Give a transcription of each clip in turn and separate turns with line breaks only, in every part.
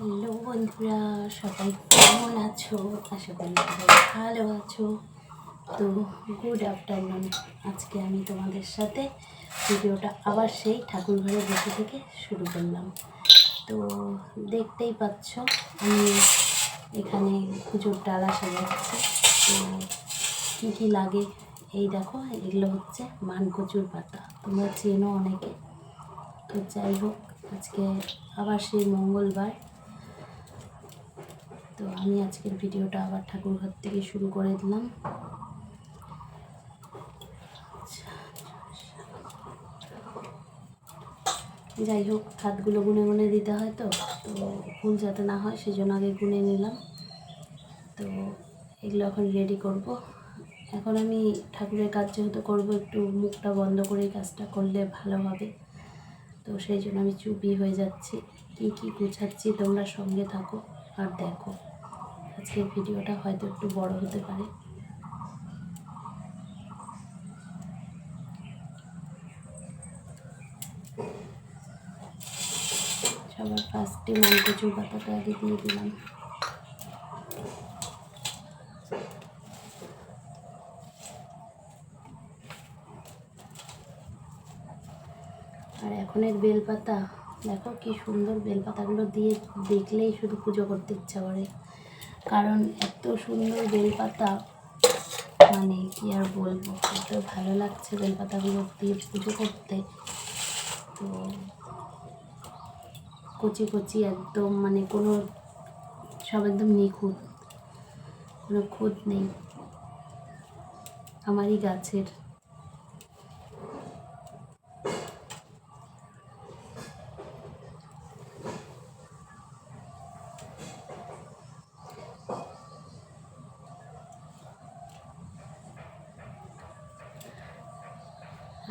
Hello বন্ধুরা, সবাই কেমন আছো? আশা করি সবাই ভালো আছো। তো গুড আফটারনুন আজকে আমি তোমাদের সাথে ভিডিওটা আবার সেই ঠাকুর ঘরে বসে থেকে শুরু করলাম। তো দেখতেই পাচ্ছ, আমি এখানে পুজোর ডালা সাজাচ্ছি। তো কী কী লাগে? এই দেখো, এগুলো হচ্ছে মানকচুর পাতা। তোমরা চেনো অনেকে। তো যাই হোক, আজকে আবার সেই মঙ্গলবার। তো আমি আজকের ভিডিওটা আবার ঠাকুর ঘর থেকে শুরু করে দিলাম। যাই হোক, হাতগুলো গুনে গুনে দিতে হয় তো তো ভুল যাতে না হয় সেই জন্য আগে গুনে নিলাম। তো এগুলো এখন রেডি করব। এখন আমি ঠাকুরের কাজ যেহেতু করব, একটু মুখটা বন্ধ করে কাজটা করলে ভালো হবে। তো সেই জন্য আমি চুপি হয়ে যাচ্ছি। কী কী গুছাচ্ছি তোমরা সঙ্গে থাকো আর দেখো। আজকের ভিডিওটা হয়তো একটু বড় হতে পারে। সবার ফার্স্টে মানকচুর পাতাটা আগে দিয়ে দিলাম। আর এখনের বেলপাতা, দেখো কি সুন্দর বেলপাতাগুলো দিয়ে দেখলেই শুধু পুজো করতে ইচ্ছা করে। কারণ এত সুন্দর বেলপাতা মানে কি আর বলব, এত ভালো লাগছে বেলপাতাগুলো দিয়ে পুজো করতে। তো কচি কচি একদম মানে কোনো, সব একদম নিখুঁত, কোনো খুঁত নেই। আমারই গাছের।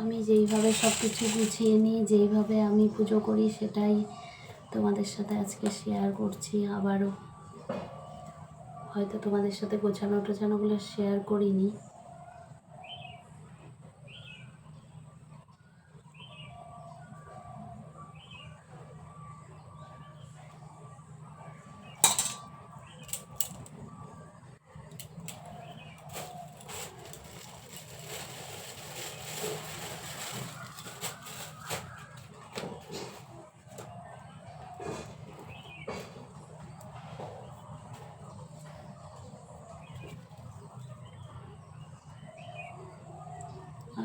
আমি যেইভাবে সব কিছু গুছিয়ে নিই, যেইভাবে আমি পুজো করি সেটাই তোমাদের সাথে আজকে শেয়ার করছি। আবারও হয়তো তোমাদের সাথে গোছানো টোছানোগুলো শেয়ার করিনি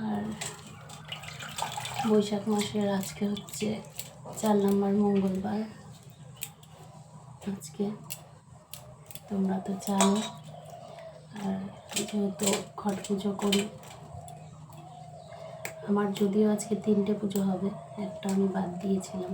আর বৈশাখ মাসের আজকে হচ্ছে চার নম্বর মঙ্গলবার। আজকে তোমরা তো জানো। আর যেহেতু ঘট পুজো করি, আমার যদিও আজকে তিনটে পুজো হবে, একটা আমি বাদ দিয়েছিলাম।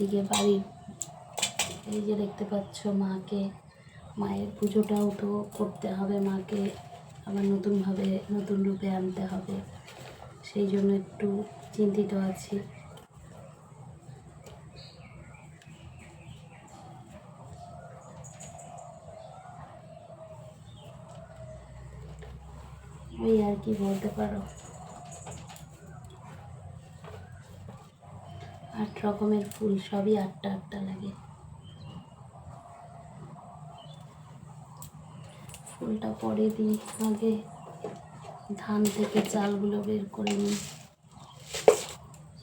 এদিকে বাড়ির এই যে দেখতে পাচ্ছ মাকে। মায়ের পুজোটাও তো করতে হবে মাকে। আবার নতুনভাবে নতুন রূপে আনতে হবে। সেই জন্য একটু চিন্তিত আছি। ওই আর কি বলতে পারো। রকমের ফুল, সবই আটটা আটটা লাগে। ফুলটা পরে দিই, আগে ধান থেকে চালগুলো বের করে নিই।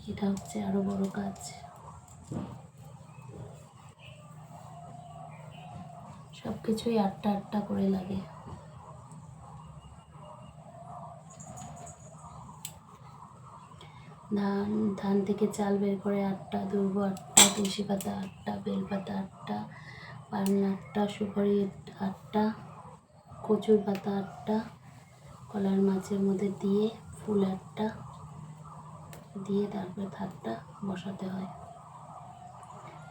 এটা হচ্ছে আরও বড় কাজ। সব কিছুই আটটা আটটা করে লাগে। ধান ধান থেকে চাল বের করে আটটা দুর্ব আটটা, তুলসী পাতা আটটা বেলপাতা আটটা পান আটটা, সুপারি আটটা, কচুর পাতা আটটা, কলার মাছের মধ্যে দিয়ে ফুল আটটা, দিয়ে তারপরে থাকটা বসাতে হয়।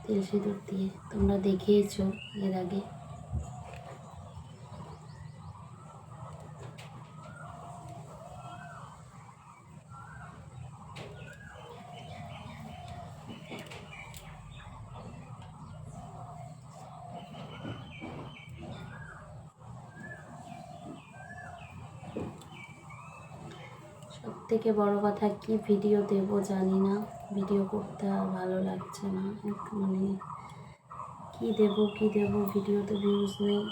তেল সিঁদুর দিয়ে। তোমরা দেখিয়েছো এর আগে। সব থেকে বড় কথা, কি ভিডিও দেব জানি না। ভিডিও করতে আর ভালো লাগছে না। মানে কি দেব কি দেব ভিডিওতে ভিউজ নেই।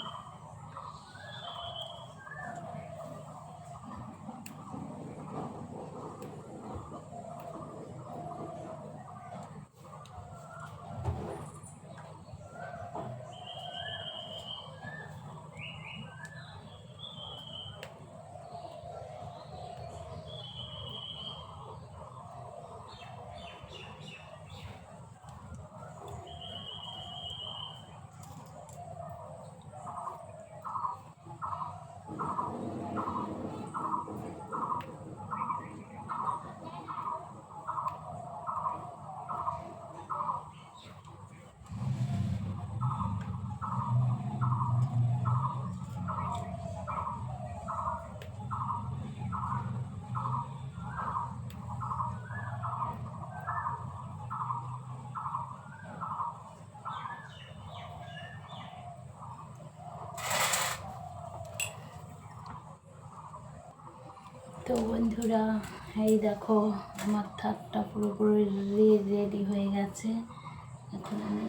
তো বন্ধুরা, এই দেখো, আমার থাকটা পুরোপুরি রেডি হয়ে গেছে। এখন আমি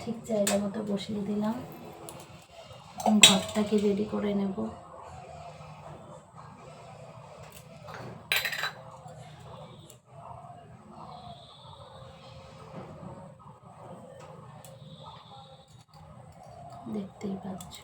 ঠিক জায়গা মতো বসিয়ে দিলাম। ঘরটাকে রেডি করে নেব। দেখতেই পাচ্ছ।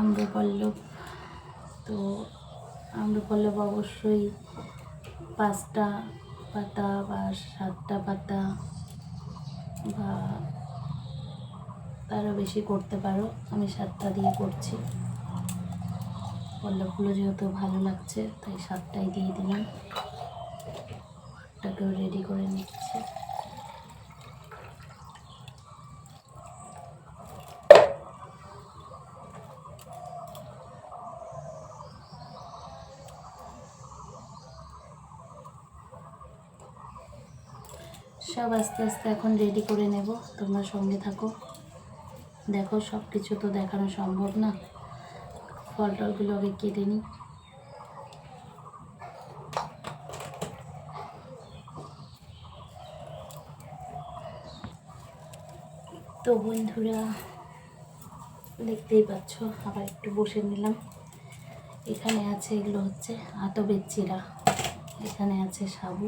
আম্রপল্লব তো আম্রপল্লব অবশ্যই পাঁচটা পাতা বা সাতটা পাতা বা তারও বেশি করতে পারো। আমি সাতটা দিয়ে করছি। পল্লবগুলো যেহেতু ভালো লাগছে, তাই সাতটাই দিয়ে দিলাম। ওটাকেও রেডি করে নিচ্ছি। সব আস্তে আস্তে এখন রেডি করে নেব। তোমরা সঙ্গে থাকো। দেখো সব কিছু তো দেখানো সম্ভব না। ফল টলগুলো আগে কেটে নিই। তো বন্ধুরা, দেখতেই পাচ্ছ, আবার একটু বসে নিলাম। এখানে আছে এগুলো হচ্ছে আতবের চিরা এখানে আছে সাবু।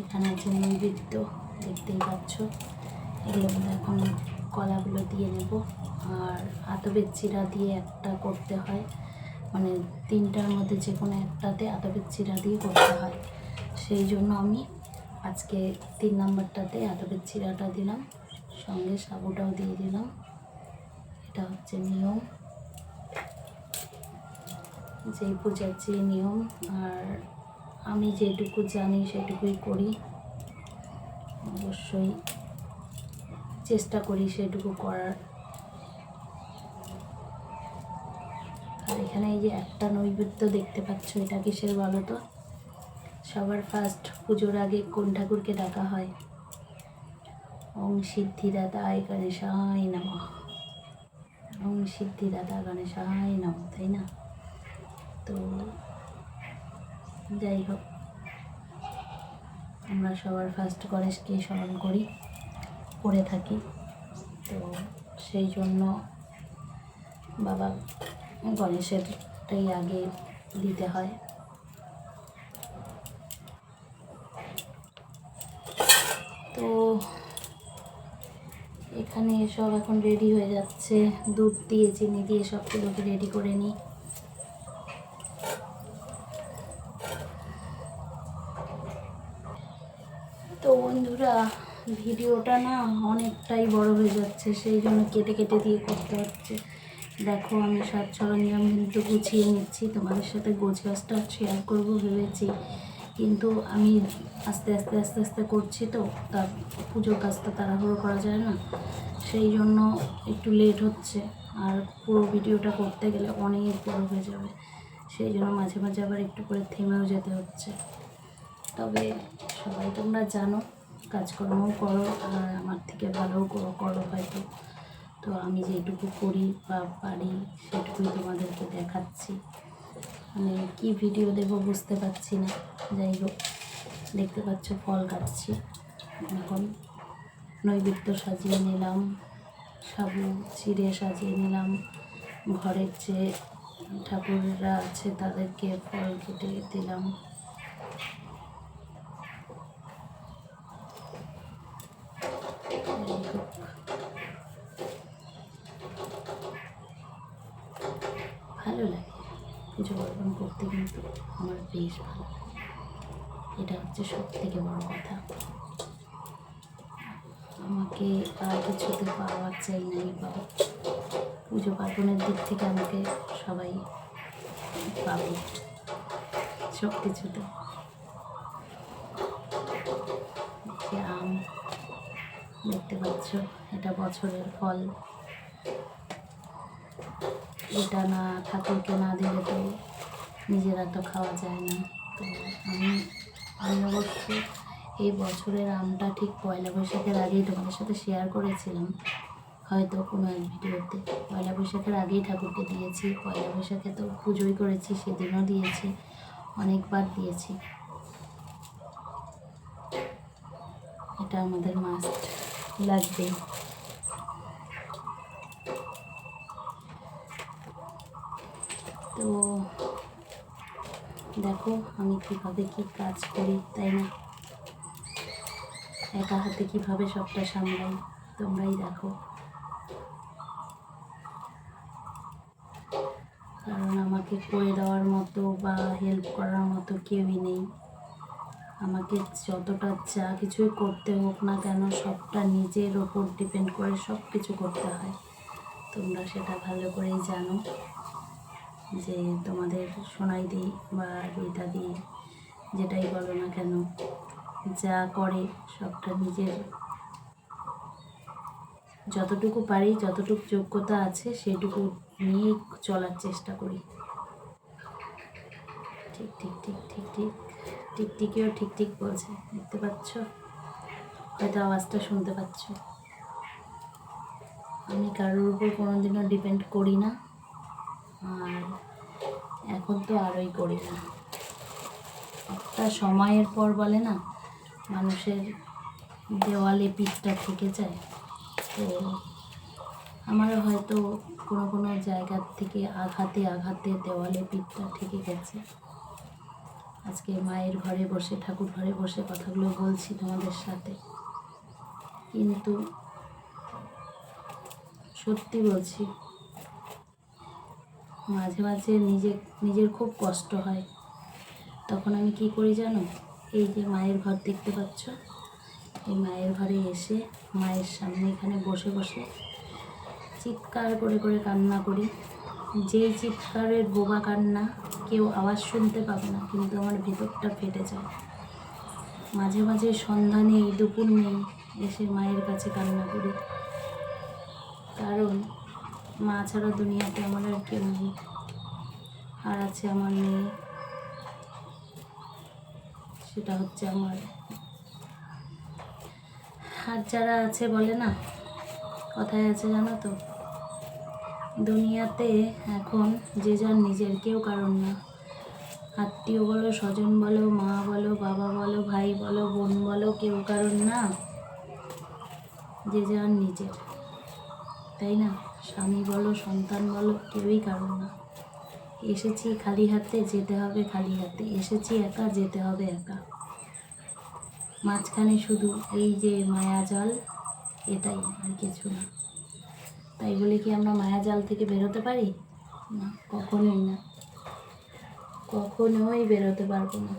এখানে আছে নৈবেদ্য দেখতেই পাচ্ছ এগুলো মধ্যে এখন কলাগুলো দিয়ে নেব। আর আতবের চিরা দিয়ে একটা করতে হয়। মানে তিনটার মধ্যে যে কোনো একটাতে আতবের চিরা দিয়ে করতে হয়। সেই জন্য আমি আজকে তিন নাম্বারটাতে আতবের চিরাটা দিলাম, সঙ্গে সাবুটাও দিয়ে দিলাম। এটা হচ্ছে নিয়ম। যেই পূজার যে নিয়ম, আর আমি যেটুকু জানি সেটুকুই করি। অবশ্যই চেষ্টা করি সেটুকু করার। আর এখানে এই যে একটা নৈবেদ্য দেখতে পাচ্ছ, এটা কিসের বলো তো? সবার ফার্স্ট পুজোর আগে কোন ঠাকুরকে ডাকা হয়? ওং সিদ্ধিদাতায় গণেশায় নম। ওং সিদ্ধিদাতা গণেশায় নম, তাই না? তো যাই হোক আমরা সবার ফার্স্ট গণেশকে স্মরণ করি, করে থাকি। তো সেই জন্য বাবা গণেশেরটাই আগে দিতে হয়। তো এখানে সব এখন রেডি হয়ে যাচ্ছে। দুধ দিয়ে, চিনি দিয়ে সবগুলোকে রেডি করে নিই। তো বন্ধুরা, ভিডিওটা না অনেকটাই বড় হয়ে যাচ্ছে, সেই জন্য কেটে কেটে দিয়ে করতে হচ্ছে। দেখো, আমি সাত সরঞ্জাম কিন্তু গুছিয়ে নিচ্ছি, তোমাদের সাথে গোছ গাছটা শেয়ার করব ভেবেছি। কিন্তু আমি আস্তে আস্তে আস্তে আস্তে করছি তো তার পুজোর কাজ তো তাড়াহুড়ো করা যায় না, সেই জন্য একটু লেট হচ্ছে। আর পুরো ভিডিওটা করতে গেলে অনেক বড় হয়ে যাবে, সেই জন্য মাঝে মাঝে আবার একটু করে থেমেও যেতে হচ্ছে। তবে সবাই তোমরা জানো, কাজকর্মও করো আর আমার থেকে ভালোও করো করো হয়তো। তো আমি যেটুকু করি বা পারি সেটুকুই তোমাদেরকে দেখাচ্ছি। মানে কি ভিডিও দেব বুঝতে পারছি না। যাই হোক, দেখতে পাচ্ছ ফল কাটছি। এখন নৈবেদ্য সাজিয়ে নিলাম, সাবু, চিড়ে সাজিয়ে নিলাম। ঘরের যে ঠাকুররা আছে তাদেরকে ফল কেটে দিলাম যাই হোক ভালো লাগে পুজো পার্বণ করতে কিন্তু আমার বেশ ভালো এটা হচ্ছে সব থেকে বড় কথা। আমাকে আর কিছুতে পাওয়ার চাই নাই পাবো পুজো পার্বণের দিক থেকে আমাকে সবাই পাবে সব কিছুতে আম দেখতে পাচ্ছ, এটা বছরের ফল। এটা না ঠাকুরকে না দিলে তো নিজেরা তো খাওয়া যায় না। তো আমি আমি অবশ্য এই বছরের আমটা ঠিক পয়লা বৈশাখের আগেই তোমাদের সাথে শেয়ার করেছিলাম। হয়তো কোনো এক ভিডিওতে। পয়লা বৈশাখের আগেই ঠাকুরকে দিয়েছি। পয়লা বৈশাখে তো পুজোই করেছি, সেদিনও দিয়েছি, অনেকবার দিয়েছি। এটা আমাদের মাস্ট লাগবেই তো দেখো আমি কীভাবে কী কাজ করি, তাই না? একা হাতে কীভাবে সবটা সামলাই, তোমরাই দেখো। কারণ আমাকে করে দেওয়ার মতো বা হেল্প করার মতো কেউই নেই। আমাকে যতটা যা কিছুই করতে হোক না কেন, সবটা নিজের ওপর ডিপেন্ড করে সব কিছু করতে হয়। তোমরা সেটা ভালো করেই জানো। যে তোমাদের সোনাই দিই বা রীতা দিই যেটাই বলো না কেন, যা করে সবটা নিজের। যতটুকু পারি, যতটুকু যোগ্যতা আছে, সেটুকু নিয়েই চলার চেষ্টা করি। ঠিক ঠিক ঠিক ঠিক ঠিক ঠিক, ঠিকইও ঠিক ঠিক বলছে। দেখতে পাচ্ছ? হয়তো আওয়াজটা শুনতে পাচ্ছ। আমি কারোর উপর কোনোদিনও ডিপেন্ড করি না। আর এখন তো আরোই করি না। একটা সময়ের পর বলে না, মানুষের দেওয়ালে পিঠটা থেকে যায়। তো আমারও হয়তো কোনো কোনো জায়গার থেকে আঘাতে আঘাতে দেওয়ালে পিঠটা থেকে গেছে। আজকে মায়ের ঘরে বসে, ঠাকুর ঘরে বসে কথাগুলো বলছি তোমাদের সাথে। কিন্তু সত্যি বলছি মাঝে মাঝে নিজে, নিজের খুব কষ্ট হয়। তখন আমি কি করি জানো? এই যে মায়ের ঘর দেখতে পাচ্ছ? এই মায়ের ঘরে এসে মায়ের সামনে এখানে বসে বসে চিৎকার করে করে কান্না করি। যেই চিৎকারের বোবা কান্না কেউ আওয়াজ শুনতে পাবে না, কিন্তু আমার ভেতরটা ফেটে যায়। মাঝে মাঝে সন্ধ্যা নেই, দুপুর নেই, এসে মায়ের কাছে কান্না করি। কারণ মা ছাড়া দুনিয়াতে আমার আর কেউ নেই। আর আছে আমার মেয়ে। সেটা হচ্ছে আমার। আর যারা আছে বলে না, কথায় আছে জানো তো? দুনিয়াতে এখন যে যার নিজের, কেউ কারণ না। আত্মীয় বলো, স্বজন বলো, মা বলো, বাবা বলো, ভাই বলো, বোন বলো, কেউ কারণ না। যে যার নিজের। তাই না? স্বামী বলো, সন্তান বলো, কেউই কারণ না। এসেছি খালি হাতে, যেতে হবে খালি হাতে। এসেছি একা, যেতে হবে একা। মাঝখানে শুধু এই যে মায়া জাল, এটাই আর কিছু না। তাই বলে কি আমরা মায়া জাল থেকে বেরোতে পারি? না, কখনোই না। কখনোই বেরোতে পারব না।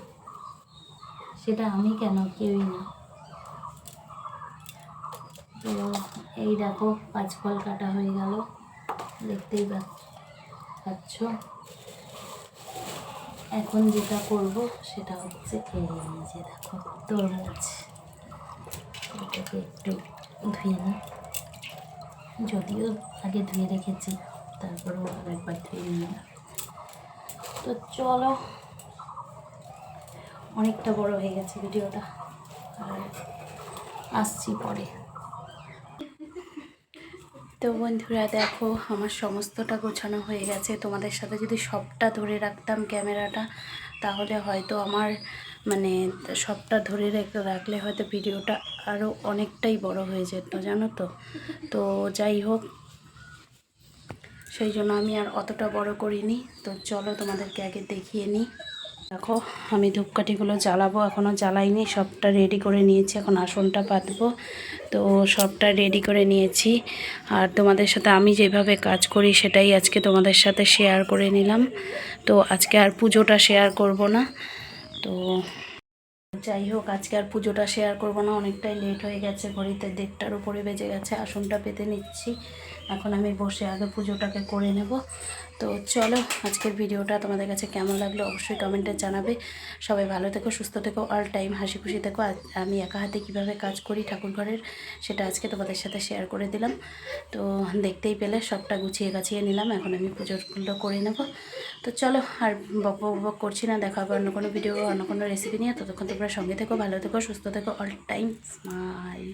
সেটা আমি কেন, কেউই না। তো এই দেখো, পাঁচ ফল কাটা হয়ে গেল। দেখতেই পাচ্ছ এখন যেটা করব, সেটা হচ্ছে এই যে দেখো, তরমুজ। এটাকে একটু ধুয়ে নিই যদিও আগে ধুয়ে রেখেছি তারপরেও আরেকবার ধুয়ে নিলাম তো চলো, অনেকটা বড় হয়ে গেছে ভিডিওটা। আর আসছি পরে। তো বন্ধুরা দেখো, আমার সমস্তটা গোছানো হয়ে গেছে। তোমাদের সাথে যদি সবটা ধরে রাখতাম ক্যামেরাটা, তাহলে হয়তো আমার মানে সবটা ধরে রেখে রাখলে হয়তো ভিডিওটা আরও অনেকটাই বড় হয়ে যেত, জানো তো? তো যাই হোক, সেই জন্য আমি আর অতটা বড় করিনি। তো চলো তোমাদেরকে আগে দেখিয়ে নিই। দেখো, আমি ধূপকাঠিগুলো জ্বালাবো এখনও জ্বালাইনি, সবটা রেডি করে নিয়েছি, এখন আসনটা পাতবো তো সবটা রেডি করে নিয়েছি। আর তোমাদের সাথে আমি যেভাবে কাজ করি, সেটাই আজকে তোমাদের সাথে শেয়ার করে নিলাম। তো আজকে আর পুজোটা শেয়ার করব না। তো যাই হোক, আজকে আর পুজোটা শেয়ার করব না। অনেকটাই লেট হয়ে গেছে, ঘড়িতে দেড়টার উপরে বেজে গেছে, আসনটা পেতে নিচ্ছি। এখন আমি বসে আগে পুজোটাকে করে নেব। তো চলো আজকের ভিডিওটা তোমাদের কাছে কেমন লাগল অবশ্যই কমেন্টে জানাবে। সবাই ভালো থেকো, সুস্থ থেকো অল টাইম হাসি খুশি থেকো। আমি একা হাতে কীভাবে কাজ করি ঠাকুর ঘরের সেটা আজকে তোমাদের সাথে শেয়ার করে দিলাম। তো দেখতেই পেলে সবটা গুছিয়ে গাছিয়ে নিলাম, এখন আমি পুজোগুলো করে নেব। তো চলো আর বক বক করছি না, দেখা হবে অন্য কোনো ভিডিও অন্য কোনো রেসিপি নিয়ে। ততক্ষণ তোমরা সঙ্গে থেকো, ভালো থেকো, সুস্থ থেকো অল টাইম স্মাইল